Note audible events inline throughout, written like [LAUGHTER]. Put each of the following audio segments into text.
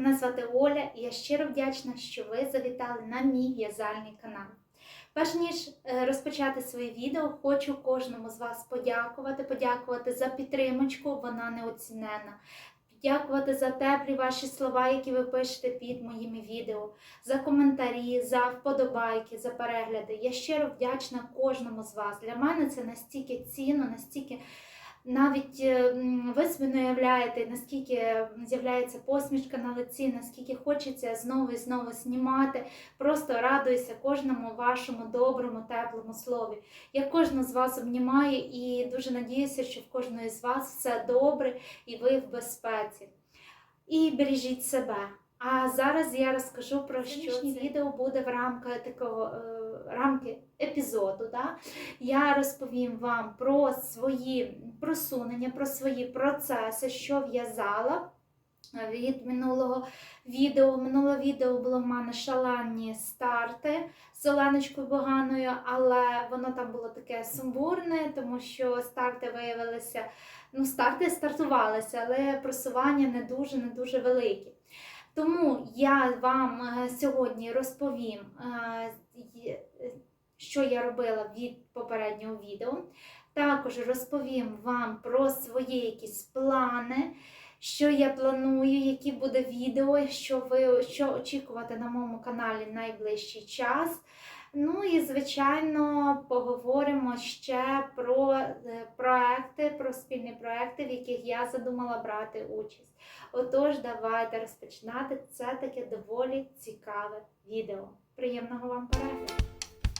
мене звати Оля і я щиро вдячна, що ви завітали на мій в'язальний канал. Перш ніж е, розпочати своє відео, хочу кожному з вас подякувати, подякувати за підтримочку, вона неоцінена. Дякувати за теплі ваші слова, які ви пишете під моїми відео, за коментарі, за вподобайки, за перегляди. Я щиро вдячна кожному з вас. Для мене це настільки цінно, настільки навіть е, ви собі не уявляєте, наскільки з'являється посмішка на лиці, наскільки хочеться знову і знову знімати. Просто радуюся кожному вашому доброму, теплому слові. Я кожну з вас обнімаю і дуже надіюся, що в кожної з вас все добре і ви в безпеці. І бережіть себе. А зараз я розкажу про що це відео буде в рамках такого е, рамки епізоду. Да? Я розповім вам про свої просунення, про свої процеси, що в'язала. е, Від минулого відео. Минуле відео було в мене шалені старти з Оленочкою Боганою, але воно там було таке сумбурне, тому що старти виявилися, ну, старти стартувалися, але просування не дуже не дуже великі. Тому я вам е, сьогодні розповім, е, що я робила від попереднього відео. Також розповім вам про свої якісь плани, що я планую, які буде відео, що ви що очікувати на моєму каналі найближчий час. Ну і, звичайно, поговоримо ще про е, проекти, про спільні проекти, в яких я задумала брати участь. Отож, давайте розпочинати. Це таке доволі цікаве відео. Приємного вам перегляду!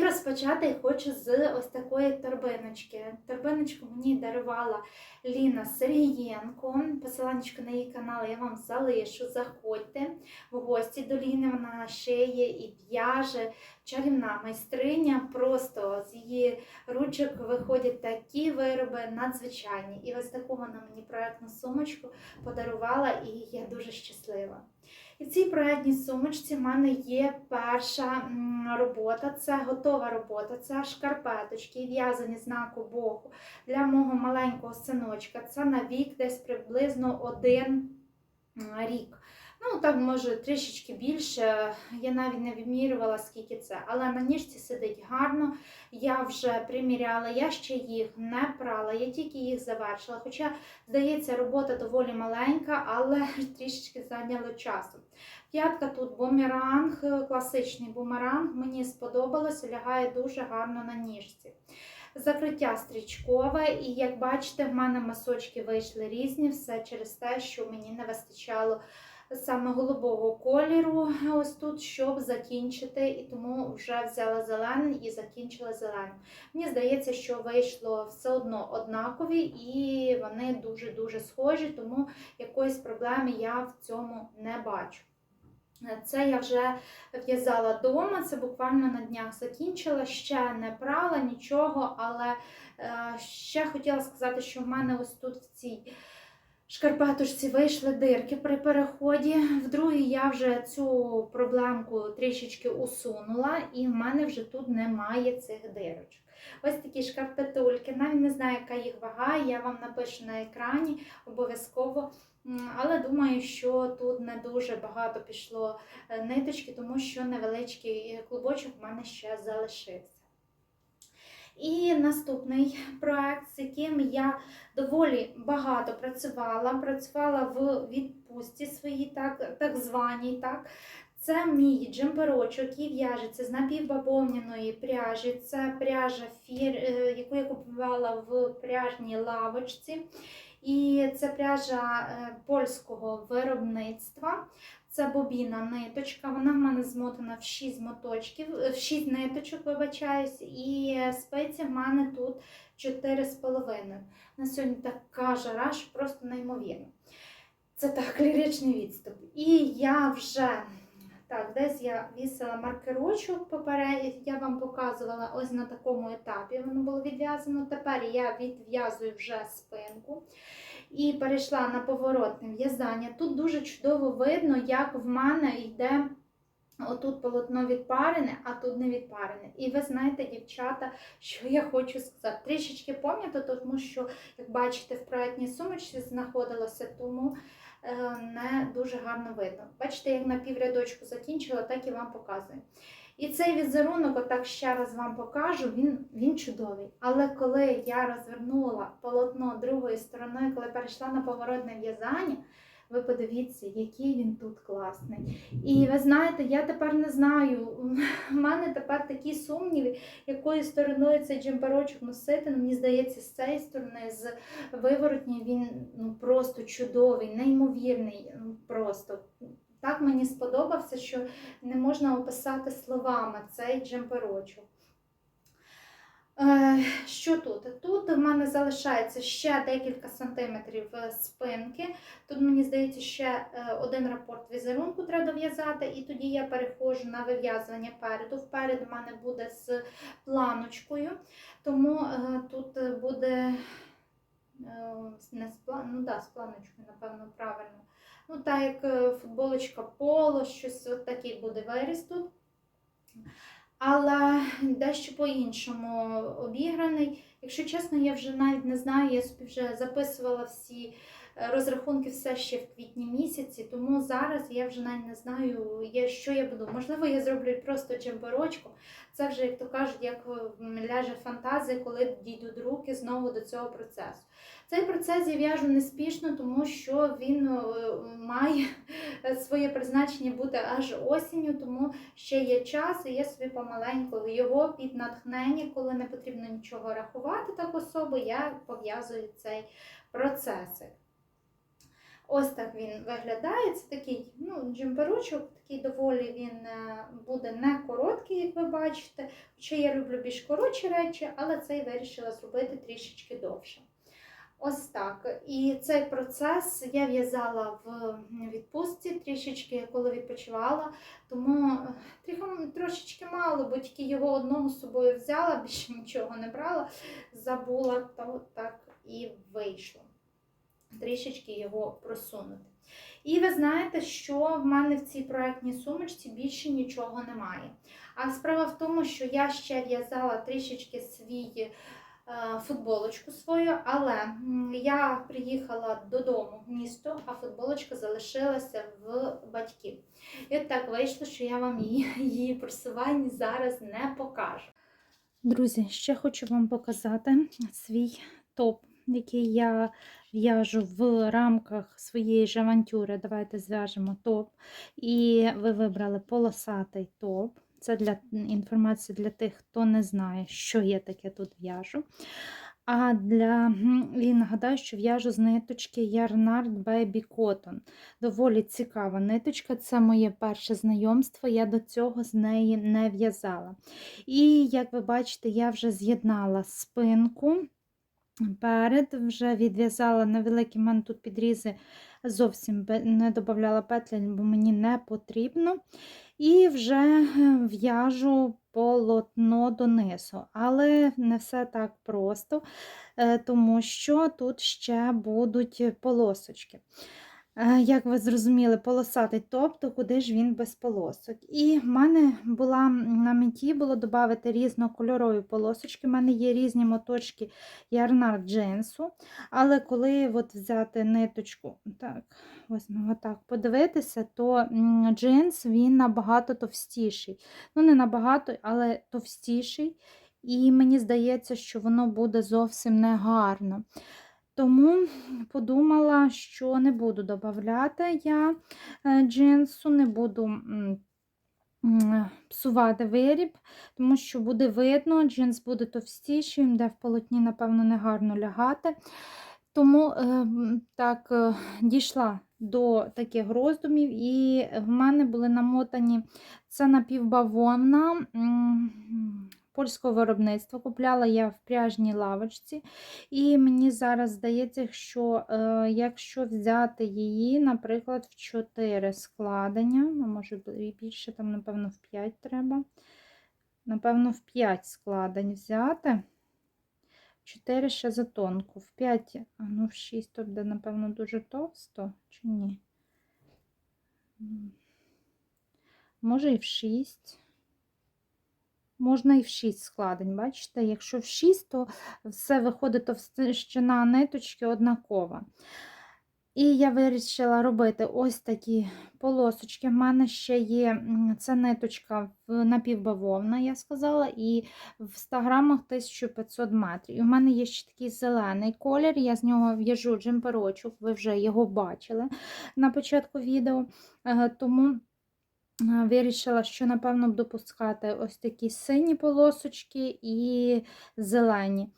І розпочати хочу з ось такої торбиночки. Торбиночку мені дарувала Ліна Сергієнко. Посиланнячко на її канал я вам залишу. Заходьте в гості до Ліни. Вона шиє і в'яже. Чарівна майстриня. Просто з її ручок виходять такі вироби надзвичайні. І ось таку вона мені проектну сумочку подарувала, і я дуже щаслива. І в цій проектній сумочці в мене є перша робота, це готова робота, це шкарпеточки, в'язані знаку Богу для мого маленького синочка. Це на вік десь приблизно один рік. Ну, так, може, трішечки більше. Я навіть не вимірювала, скільки це. Але на ніжці сидить гарно. Я вже приміряла, я ще їх не прала, я тільки їх завершила. Хоча, здається, робота доволі маленька, але [LAUGHS] трішечки зайняло часу. П'ятка тут бумеранг, класичний бумеранг. Мені сподобалось, лягає дуже гарно на ніжці. Закриття стрічкове, і як бачите, в мене масочки вийшли різні, все через те, що мені не вистачало саме голубого кольору, ось тут, щоб закінчити, і тому вже взяла зелений і закінчила зеленим. Мені здається, що вийшло все одно однакові, і вони дуже-дуже схожі, тому якоїсь проблеми я в цьому не бачу. Це я вже в'язала вдома, це буквально на днях закінчила, ще не прала нічого, але е, ще хотіла сказати, що в мене ось тут в цій шкарпеточці вийшли дирки при переході. В другій я вже цю проблемку трішечки усунула, і в мене вже тут немає цих дирочок. Ось такі шкарпетульки, навіть не знаю, яка їх вага, я вам напишу на екрані обов'язково. Але думаю, що тут не дуже багато пішло е, ниточки, тому що невеличкий клубочок в мене ще залишився. І наступний проект, з яким я доволі багато працювала, працювала в відпустці своїй, так, так званій. Так. Це мій джемперочок, який в'яжеться з напівбавовняної пряжі. Це пряжа, фір, е, яку я купувала в пряжній лавочці. І це пряжа е, польського виробництва. Це бобіна ниточка. Вона в мене змотана в 6 моточків, е, в 6 ниточок, вибачаюсь, і спиці в мене тут 4,5. На сьогодні така жара, що просто неймовірно. Це так, [LAUGHS] ліричний відступ. І я вже Так, десь я вісила маркерочок попередньо, я вам показувала ось на такому етапі воно було відв'язано. Тепер я відв'язую вже спинку і перейшла на поворотне в'язання. Тут дуже чудово видно, як в мене йде. Отут полотно відпарене, а тут не відпарене. І ви знаєте, дівчата, що я хочу сказати. Трішечки пом'ято, тому що, як бачите, в проєктній сумочці знаходилося, тому е, не дуже гарно видно. Бачите, як на піврядочку закінчила, так і вам показую. І цей візерунок, отак ще раз вам покажу, він, він чудовий. Але коли я розвернула полотно другою стороною, коли перейшла на поворотне в'язання, ви подивіться, який він тут класний. І ви знаєте, я тепер не знаю. [LAUGHS] У мене тепер такі сумніви, якою стороною цей джемперочок носити. Ну, мені здається, з цієї сторони, з виворотні, він ну, просто чудовий, неймовірний. ну, Просто. Так мені сподобався, що не можна описати словами цей джемперочок. Е, Що тут? Тут в мене залишається ще декілька сантиметрів е, спинки. Тут, мені здається, ще е, один рапорт візерунку треба дов'язати, і тоді я переходжу на вив'язування переду. Вперед в мене буде з планочкою, тому тут буде не з, план... ну, да, з планочкою, напевно, правильно. Ну, так як футболочка поло, щось такий буде виріс тут. Але дещо по-іншому обіграний. Якщо чесно, я вже навіть не знаю, я собі вже записувала всі розрахунки все ще в квітні місяці, тому зараз я вже навіть не знаю, що я буду. Можливо, я зроблю просто джемперочку. Це вже, як то кажуть, як ляже фантазія, коли дійдуть руки знову до цього процесу. Цей процес я в'яжу неспішно, тому що він е, має [LAUGHS] своє призначення бути аж осінню, тому ще є час, і я собі помаленьку його під натхнення, коли не потрібно нічого рахувати так особо, я пов'язую цей процесик. Ось так він виглядає. Це такий ну, джемперочок, такий доволі він е, буде не короткий, як ви бачите. Хоча я люблю більш коротші речі, але цей вирішила зробити трішечки довше. Ось так. І цей процес я в'язала в відпустці трішечки, коли відпочивала. Тому е, трошечки мало, бо тільки його одного з собою взяла, більше нічого не брала, забула, то так і вийшло. Трішечки його просунути. І ви знаєте, що в мене в цій проектній сумочці більше нічого немає. А справа в тому, що я ще в'язала трішечки свій е, футболочку свою, але я приїхала додому в місто, а футболочка залишилася в батьків. І от так вийшло, що я вам її, її просування зараз не покажу. Друзі, ще хочу вам показати свій топ, який я в'яжу в рамках своєї ж авантюри. Давайте зв'яжемо топ. І ви вибрали полосатий топ. Це для інформації для тих, хто не знає, що я таке тут в'яжу. А для і нагадаю, що в'яжу з ниточки Yarnard Baby Cotton. Доволі цікава ниточка. Це моє перше знайомство. Я до цього з неї не в'язала. І як ви бачите, я вже з'єднала спинку. Перед вже відв'язала невеликі в мене тут підрізи, зовсім не додавала петлі, бо мені не потрібно. І вже е, в'яжу полотно донизу. Але не все так просто, е, тому що тут ще будуть полосочки. Як ви зрозуміли, полосатий топ, то куди ж він без полосок? І в мене була на меті було додати різнокольорові полосочки. У мене є різні моточки ярнар джинсу. Але коли от взяти ниточку, так, візьмемо так, подивитися, то джинс він набагато товстіший. Ну, не набагато, але товстіший. І мені здається, що воно буде зовсім не гарно. Тому подумала, що не буду додавати я е, джинсу, не буду псувати виріб, тому що буде видно, джинс буде товстіший, буде в полотні, напевно, не гарно лягати. Тому е, так е, дійшла до таких роздумів, і в мене були намотані це напівбавовна, польського виробництва. Купляла я в пряжній лавочці. І мені зараз здається, що е, якщо взяти її, наприклад, в 4 складення, ну, може більше, там, напевно, в 5 треба. Напевно, в 5 складень взяти. 4 ще за тонку. В 5, а ну в 6 то буде, напевно, дуже товсто, чи ні? Може і в 6. Можна і в 6 складень, бачите? Якщо в 6, то все виходить товщина ниточки однакова. І я вирішила робити ось такі полосочки. В мене ще є ця ниточка напівбавовна, я сказала, і в 100 грамах 1500 метрів. І в мене є ще такий зелений колір, я з нього в'яжу джемперочок, ви вже його бачили на початку відео. Е, Тому вирішила, що, напевно, буду пускати ось такі сині полосочки і зелені.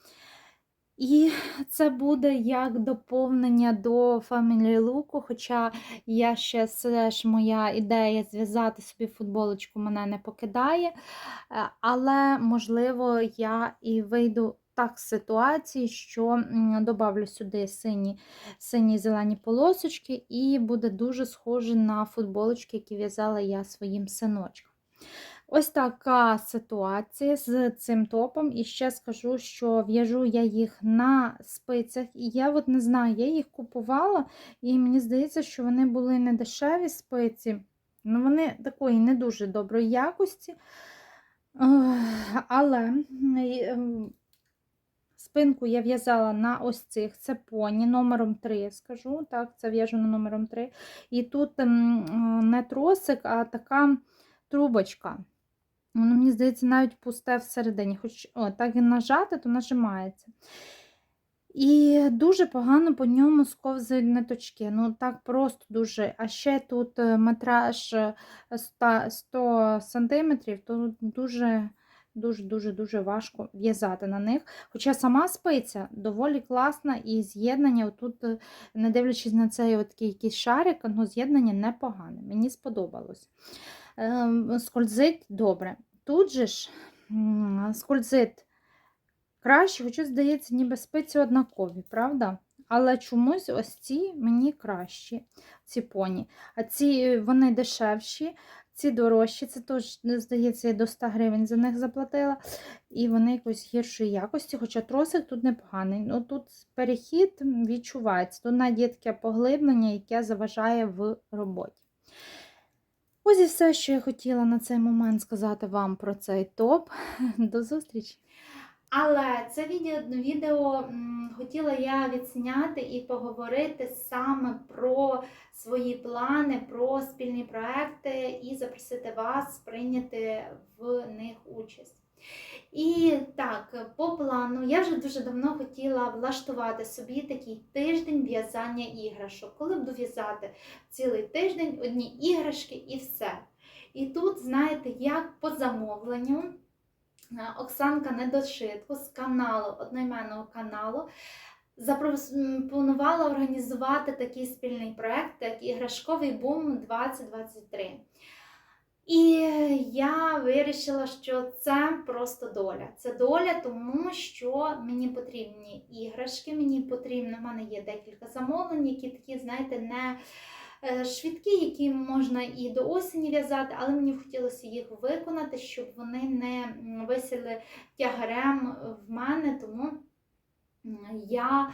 І це буде як доповнення до Family Look, хоча я ще все ж моя ідея зв'язати собі футболочку мене не покидає. Е, Але, можливо, я і вийду так ситуації, що м, добавлю сюди сині, сині зелені полосочки, і буде дуже схоже на футболочки, які в'язала я своїм синочком. Ось така ситуація з цим топом. І ще скажу, що в'яжу я їх на спицях. І я от не знаю, я їх купувала, і мені здається, що вони були не дешеві спиці. Ну, вони такої не дуже доброї якості. Але е, спинку я в'язала на ось цих. Це поні номером 3, скажу. Так, це в'яжу на номером 3. І тут е, не тросик, а така трубочка. Воно, мені здається, навіть пусте всередині. Хоч о, так і нажати, то нажимається. І дуже погано по ньому сковзають ниточки. Ну, так просто дуже. А ще тут метраж е, 100, 100 см, то дуже. Дуже-дуже дуже важко в'язати на них. Хоча сама спиця доволі класна, і з'єднання, тут, е, не дивлячись на цей такий якийсь шарик, ну, з'єднання непогане. Мені сподобалось. Ем, Скользить добре. Тут же ж скользить краще, хоча, здається, ніби спиці однакові, правда? Але чомусь ось ці мені кращі, ці поні. А ці вони дешевші, ці дорожчі, це теж, здається, я до 100 гривень за них заплатила. І вони якось гіршої якості, хоча тросик тут непоганий. Ну, Тут перехід відчувається. Тут навіть є таке поглиблення, яке заважає в роботі. Ось і все, що я хотіла на цей момент сказати вам про цей топ. До зустрічі! Але це відео, відео хотіла я відзняти і поговорити саме про свої плани, про спільні проекти і запросити вас прийняти в них участь. І так, по плану, я вже дуже давно хотіла влаштувати собі такий тиждень в'язання іграшок. Коли буду в'язати цілий тиждень одні іграшки і все. І тут, знаєте, як по замовленню. Е, Оксанка Недошитко з каналу, одноіменного каналу, запропонувала організувати такий спільний проект, як іграшковий бум 2023. І я вирішила, що це просто доля. Це доля, тому що мені потрібні іграшки, мені потрібно, в мене є декілька замовлень, які такі, знаєте, не е, швидкі, які можна і до осені в'язати, але мені хотілося їх виконати, щоб вони не висіли тягарем в мене, тому я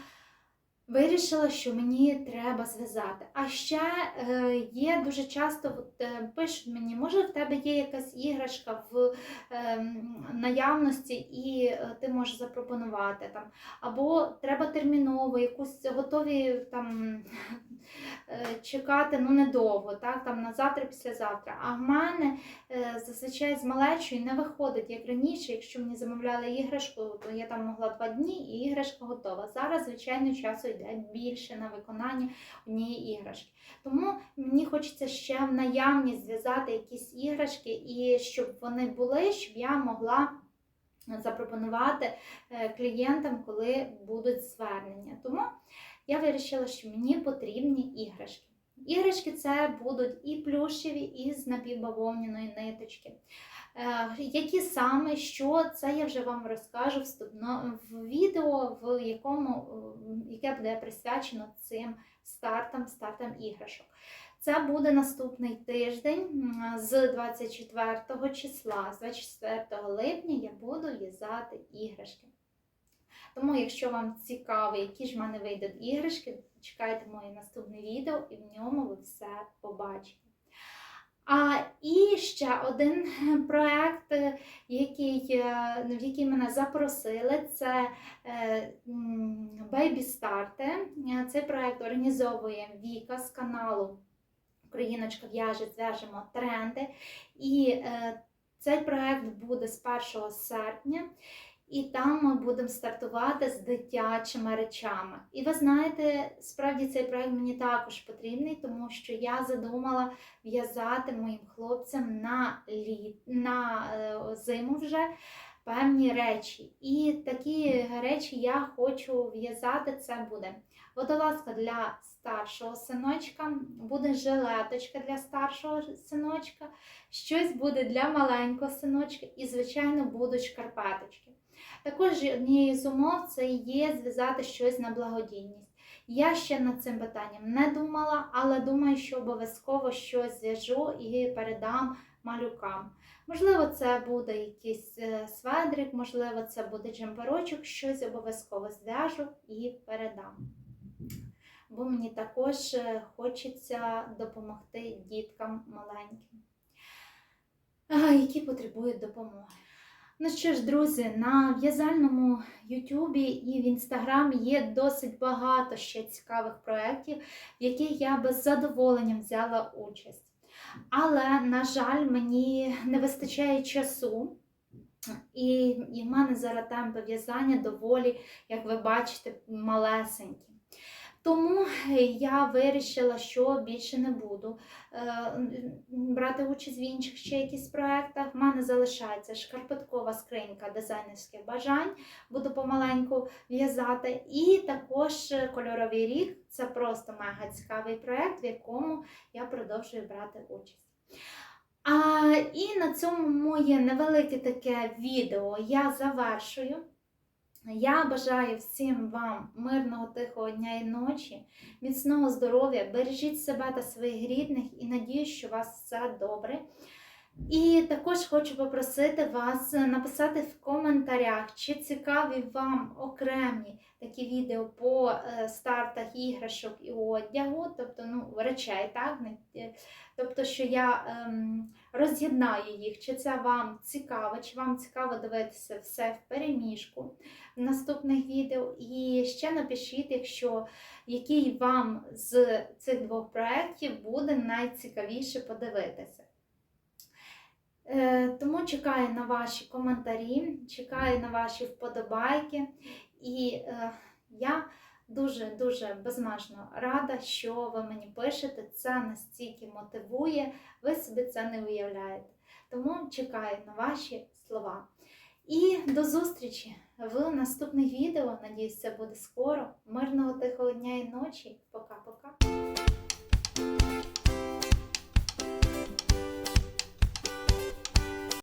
вирішила, що мені треба зв'язати. А ще е, є дуже часто от, е, пишуть мені, може в тебе є якась іграшка в е, наявності, і ти можеш запропонувати там. Або треба терміново, якусь готові там чекати ну недовго, так, там на завтра, післязавтра. А в мене е, зазвичай з малечою не виходить, як раніше, якщо мені замовляли іграшку, то я там могла два дні і іграшка готова. Зараз, звичайно, часу йде більше на виконання однієї іграшки. Тому мені хочеться ще в наявність зв'язати якісь іграшки, і щоб вони були, щоб я могла запропонувати е, клієнтам, коли будуть звернення. Тому я вирішила, що мені потрібні іграшки. Іграшки це будуть і плюшеві, і з напівбавовняної ниточки. Е, Які саме, що це я вже вам розкажу вступно в відео, в якому е, яке буде присвячено цим стартам, стартам іграшок. Це буде наступний тиждень з 24 числа, з 24 липня я буду в'язати іграшки. Тому, якщо вам цікаво, які ж в мене вийдуть іграшки, чекайте моє наступне відео і в ньому ви все побачите. А і ще один [LAUGHS] проект, е, який, е, в який мене запросили, це е, Baby Start. Е, Цей проект організовує Віка з каналу Україночка в'яже, зв'яжемо тренди. І е, цей проект буде з 1 серпня. І там ми будемо стартувати з дитячими речами. І ви знаєте, справді цей проект мені також потрібний, тому що я задумала в'язати моїм хлопцям на літ, на е, зиму вже певні речі. І такі речі я хочу в'язати. Це буде водолазка для старшого синочка, буде жилеточка для старшого синочка, щось буде для маленького синочка і, звичайно, будуть шкарпеточки. Також однією з умов це є зв'язати щось на благодійність. Я ще над цим питанням не думала, але думаю, що обов'язково щось зв'яжу і передам малюкам. Можливо, це буде якийсь е, сведрик, можливо, це буде джемперочок, щось обов'язково зв'яжу і передам. Бо мені також е, хочеться допомогти діткам маленьким, які потребують допомоги. Ну що ж, друзі, на в'язальному Ютубі і в Інстаграмі є досить багато ще цікавих проєктів, в яких я би з задоволенням взяла участь. Але, на жаль, мені не вистачає часу. І, і в мене зараз темпи в'язання доволі, як ви бачите, малесенькі. Тому я вирішила, що більше не буду е, брати участь в інших ще якісь проєктах. В мене залишається шкарпеткова скринька дизайнерських бажань, буду помаленьку в'язати. І також кольоровий ріг це просто мега цікавий проєкт, в якому я продовжую брати участь. А, і на цьому моє невелике таке відео я завершую. Я бажаю всім вам мирного тихого дня і ночі, міцного здоров'я, бережіть себе та своїх рідних і надію, що у вас все добре. І також хочу попросити вас написати в коментарях, чи цікаві вам окремі такі відео по е, стартах іграшок і одягу, тобто ну, речей, так? е, Тобто, що я ем, роз'єднаю їх, чи це вам цікаво, чи вам цікаво дивитися все в переміжку в наступних відео. І ще напишіть, якщо який вам з цих двох проєктів буде найцікавіше подивитися. Е, Тому чекаю на ваші коментарі, чекаю на ваші вподобайки. І е, я дуже-дуже безмежно рада, що ви мені пишете. Це настільки мотивує, ви собі це не уявляєте. Тому чекаю на ваші слова. І до зустрічі в наступних відео. Надіюсь, це буде скоро. Мирного тихого дня і ночі. Пока-пока.